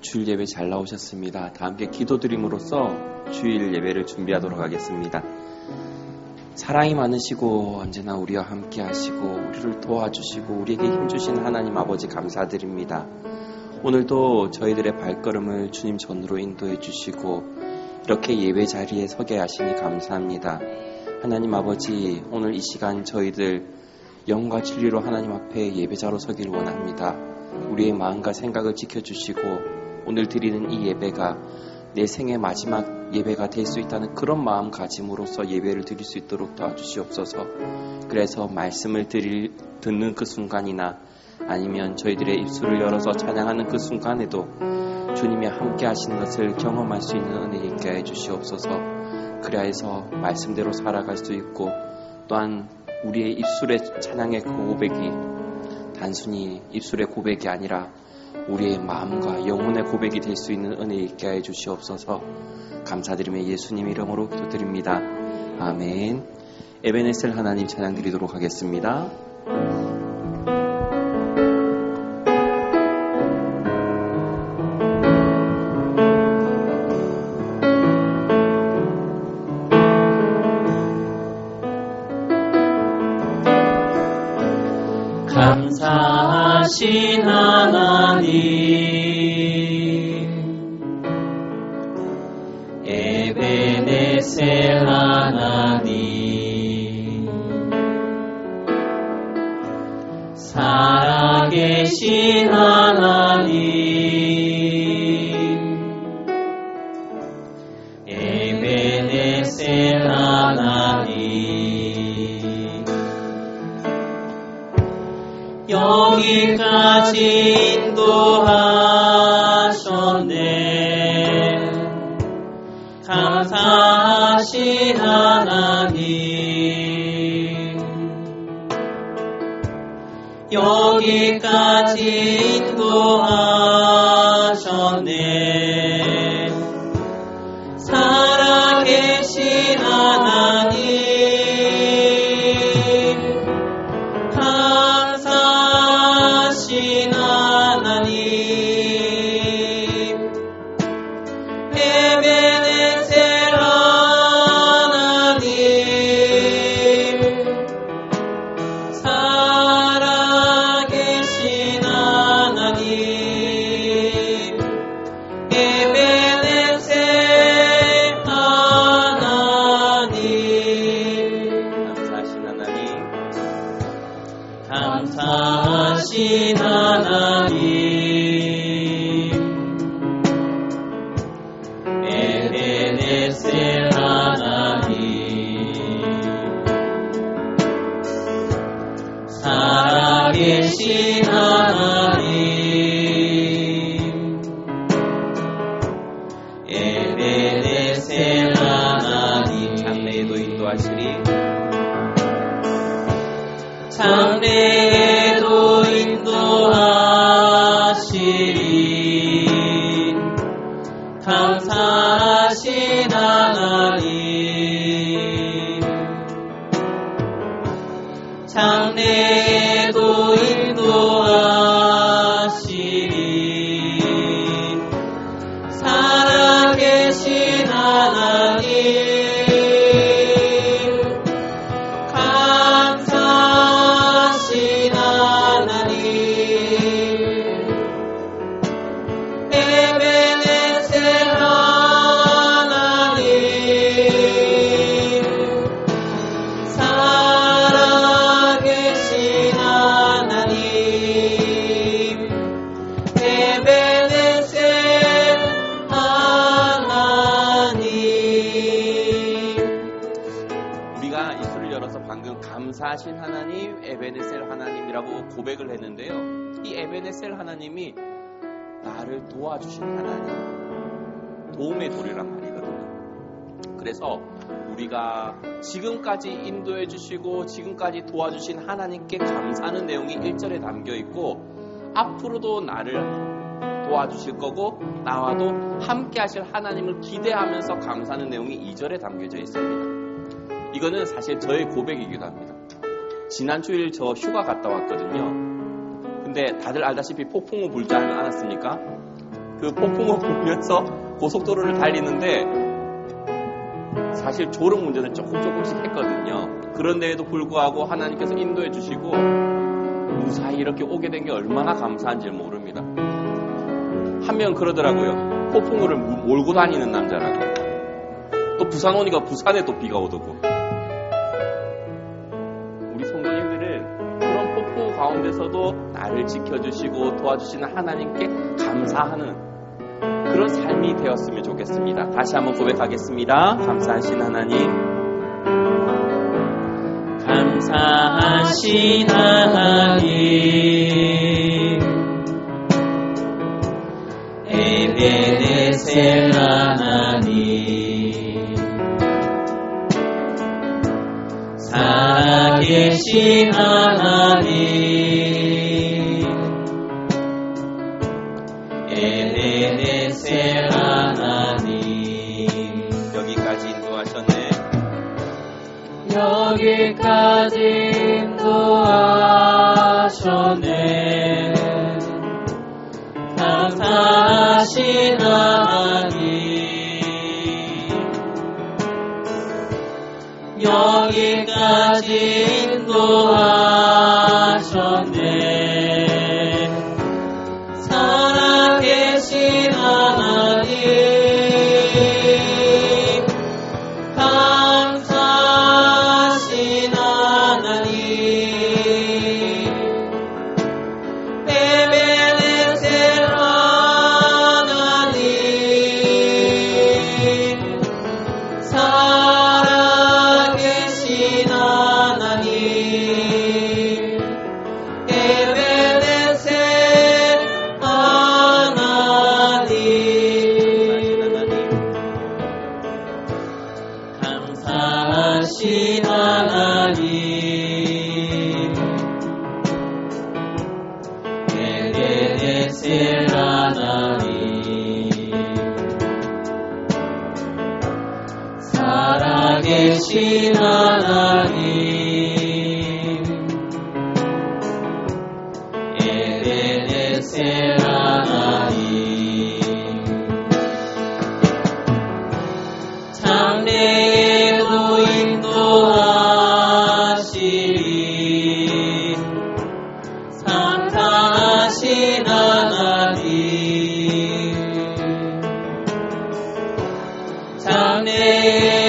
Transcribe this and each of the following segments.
주일 예배 잘 나오셨습니다. 다 함께 기도드림으로써 주일 예배를 준비하도록 하겠습니다. 사랑이 많으시고 언제나 우리와 함께 하시고 우리를 도와주시고 우리에게 힘주신 하나님 아버지 감사드립니다. 오늘도 저희들의 발걸음을 주님 전으로 인도해 주시고 이렇게 예배 자리에 서게 하시니 감사합니다. 하나님 아버지 오늘 이 시간 저희들 영과 진리로 하나님 앞에 예배자로 서길 원합니다. 우리의 마음과 생각을 지켜주시고 오늘 드리는 이 예배가 내 생의 마지막 예배가 될 수 있다는 그런 마음가짐으로써 예배를 드릴 수 있도록 도와주시옵소서. 그래서 말씀을 드릴, 듣는 그 순간이나 아니면 저희들의 입술을 열어서 찬양하는 그 순간에도 주님이 함께 하시는 것을 경험할 수 있는 은혜 있게 해 주시옵소서. 그래야 해서 말씀대로 살아갈 수 있고 또한 우리의 입술의 찬양의 그 고백이 단순히 입술의 고백이 아니라 우리의 마음과 영혼의 고백이 될 수 있는 은혜 있게 해 주시옵소서 감사드리며 예수님 이름으로 기도드립니다. 아멘. 에베네셀 하나님 찬양 드리도록 하겠습니다. 감사하신 여기까지 인도하 장 사하신 하나님, 에베네셀 하나님이라고 고백을 했는데요. 이 에베네셀 하나님이 나를 도와주신 하나님, 도움의 도리란 말이거든요. 그래서 우리가 지금까지 인도해 주시고 지금까지 도와주신 하나님께 감사하는 내용이 1절에 담겨 있고 앞으로도 나를 도와주실 거고 나와도 함께 하실 하나님을 기대하면서 감사하는 내용이 2절에 담겨져 있습니다. 이거는 사실 저의 고백이기도 합니다. 지난 주일 저 휴가 갔다 왔거든요. 근데 다들 알다시피 폭풍우 불지 않았습니까? 그 폭풍을 불면서 고속도로를 달리는데 사실 졸음 운전을 조금 조금씩 했거든요. 그런데에도 불구하고 하나님께서 인도해 주시고 무사히 이렇게 오게 된 게 얼마나 감사한지 모릅니다. 한 명 그러더라고요. 폭풍우를 무- 몰고 다니는 남자라고. 또 부산 오니까 부산에 또 비가 오더고. 나를 지켜주시고 도와주시는 하나님께 감사하는 그런 삶이 되었으면 좋겠습니다. 다시 한번 고백하겠습니다. 감사하신 하나님. 감사하신 하나님 에베네셀 하나님 살아계신 하나님 여기까지 인도하 계신 하나님. 에베네셀 하나님. 장래에도 인도하시리. 상상하신 하나님. 장래에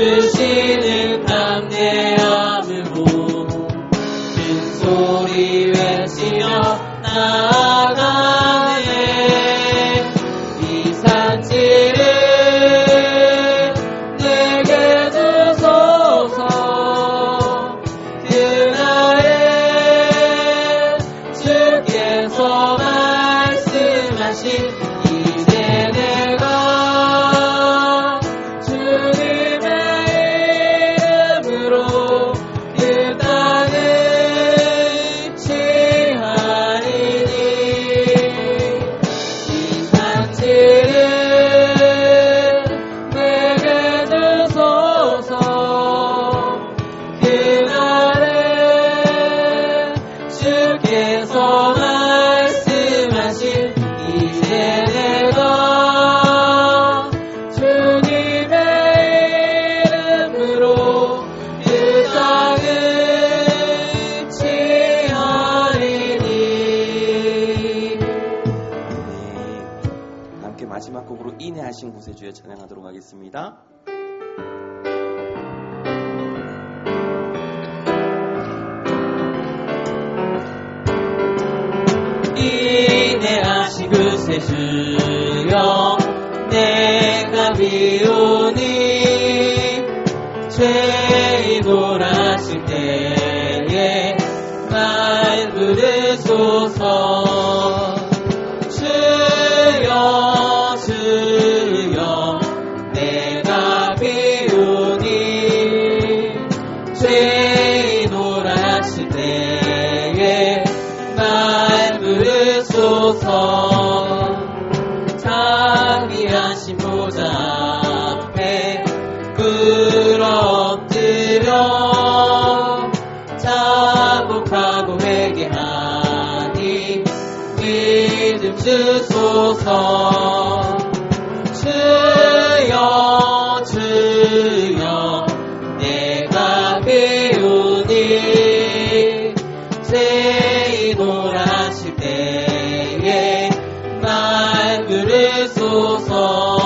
주시 주여 찬양하도록 하겠습니다. 인내하신 그새 주여 내가 비오니 죄인 돌아실 때에 날 부르소서 주소서. 주여 주여 내가 배우니 돌아실 때에 날 부르소서.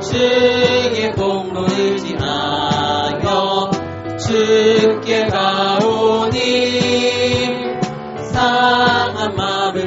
주의 공로 의지하여 주께 가오니 상한 마음을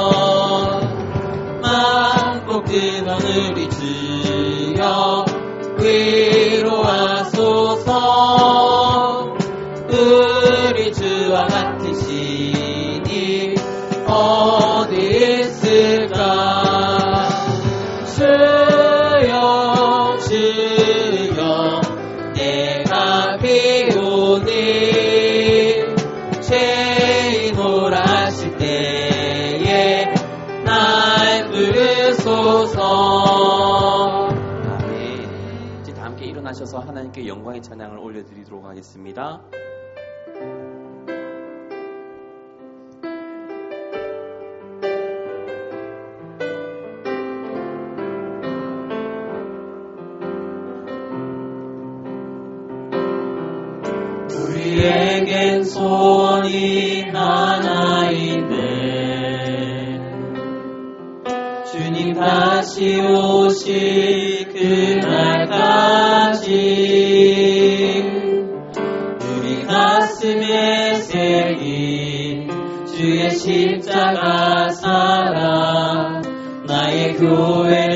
돌아실 때에 날 부르소서 아멘. 이제 다 함께 일어나셔서 하나님께 영광의 찬양을 올려드리도록 하겠습니다. 다시 오실 그날까지 우리 가슴에 새긴 주의 십자가 사랑 나의 교회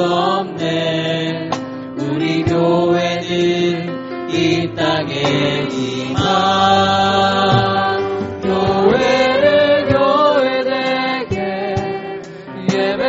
없네. 우리 교회는 이 땅에 이만 교회를 교회되게 예배